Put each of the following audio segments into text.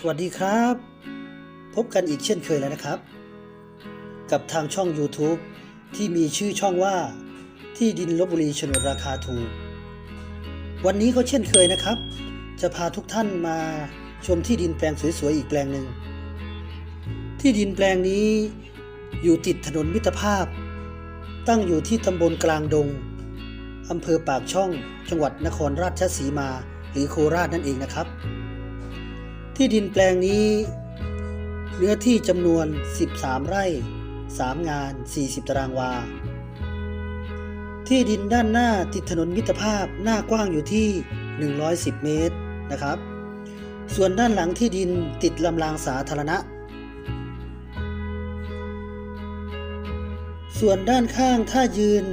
สวัสดีครับ พบกันอีกเช่นเคยแล้วนะครับ กับทางช่อง YouTube ที่มีชื่อช่องว่าที่ดินลบบุรีโฉนดราคาถูก วันนี้ก็เช่นเคยนะครับ จะพาทุกท่านมาชมที่ดินแปลงสวยๆอีกแปลงหนึ่งที่ดินแปลงนี้อยู่ติดถนนมิตรภาพ ตั้งอยู่ที่ตำบลกลางดงอำเภอปากช่อง จังหวัดนครราชสีมา หรือโคราชนั่นเองนะครับ ที่ดินแปลงนี้เนื้อที่จำนวน 13 ไร่ 3 งาน 40 ตารางวา ที่ดินด้านหน้าติดถนนมิตรภาพหน้ากว้างอยู่ที่ 110 เมตรนะครับ ส่วนด้านหลังที่ดินติดลำรางสาธารณะ ส่วนด้านข้างถ้ายืน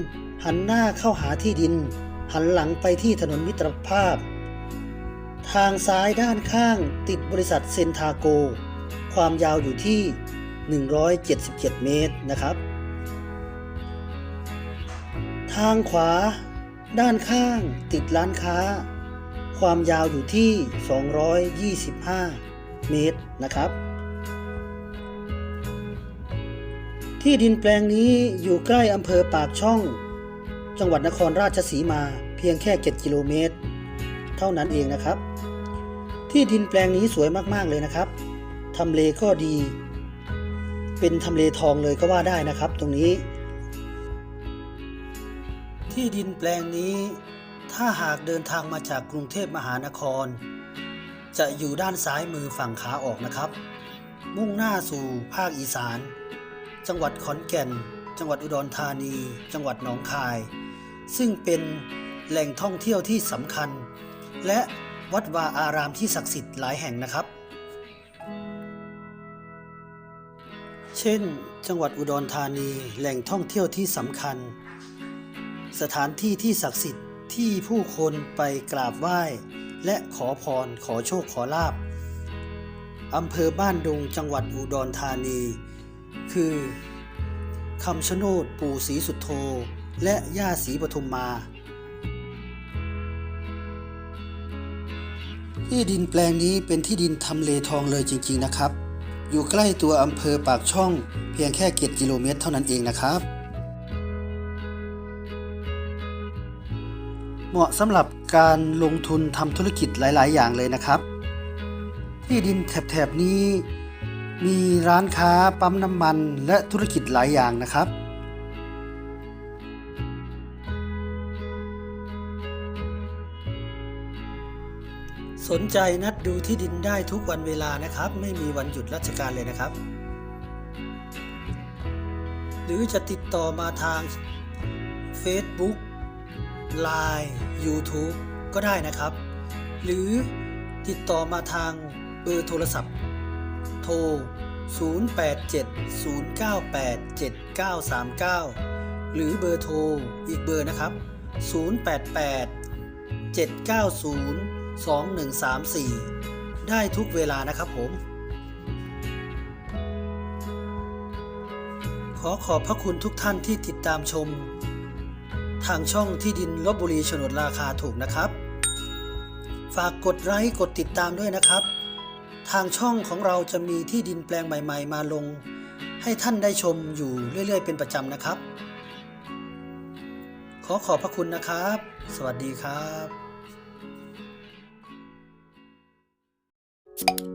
หันหน้าเข้าหาที่ดิน หันหลังไปที่ถนนมิตรภาพ ทางซ้ายด้านข้างติดบริษัทเซนทาโก ความยาวอยู่ที่ 177 เมตรนะครับ ทางขวา ด้านข้างติดร้านค้า ความยาวอยู่ที่ 225 เมตรนะครับ ที่ดินแปลงนี้อยู่ใกล้อำเภอปากช่อง จังหวัดนครราชสีมาเพียงแค่ 7 กิโลเมตร เท่านั้นเองนะครับ ที่ดินแปลงนี้สวยมากๆเลยนะครับทำเลก็ดี เป็นทำเลทองเลยก็ว่าได้นะครับ ตรงนี้ ที่ดินแปลงนี้ ถ้าหากเดินทางมาจากกรุงเทพมหานคร จะอยู่ด้านซ้ายมือฝั่งขาออกนะครับ มุ่งหน้าสู่ภาคอีสาน จังหวัดขอนแก่น จังหวัดอุดรธานี จังหวัดหนองคาย ซึ่งเป็นแหล่งท่องเที่ยวที่สำคัญ และวัดวาอารามที่ศักดิ์สิทธิ์หลายแห่งนะครับ เช่น จังหวัดอุดรธานีแหล่งท่องเที่ยวที่สำคัญ สถานที่ที่ศักดิ์สิทธิ์ที่ผู้คนไปกราบไหว้ และขอพรขอโชคขอลาบอำเภอบ้านดุงจังหวัดอุดรธานี คือคำชะโนดปู่ศรีสุโธและย่าศรีปทุมมา ที่ดินแปลงนี้เป็นที่ดินทำเลทองเลยจริง ๆนะครับ อยู่ใกล้ตัวอำเภอปากช่อง เพียงแค่เจ็ดกิโลเมตรเท่านั้นเองนะครับ เหมาะสำหรับการลงทุนทำธุรกิจหลาย ๆ อย่างเลยนะครับ ที่ดินแถบๆนี้ มีร้านค้าปั๊มน้ำมันและธุรกิจหลายอย่างนะครับ สนใจนัดดูที่ดินได้ทุกวันเวลานะครับ ไม่มีวันหยุดราชการเลยนะครับ หรือจะติดต่อมาทาง Facebook Line YouTube ก็ได้นะครับ หรือติดต่อมาทางเบอร์โทรศัพท์ โทร 0870987939 หรือเบอร์โทรอีกเบอร์นะครับ 088 790 2134 ได้ทุกเวลานะครับผม ขอขอบพระคุณทุกท่านที่ติดตามชม ทางช่องที่ดินลบบุรีโฉนดราคาถูกนะครับ ฝากกดไลค์กดติดตามด้วยนะครับ ทางช่องของเราจะมีที่ดินแปลงใหม่ ๆ มาลง ให้ท่านได้ชมอยู่เรื่อย ๆ เป็นประจำนะครับขอขอบพระคุณนะครับ สวัสดีครับ you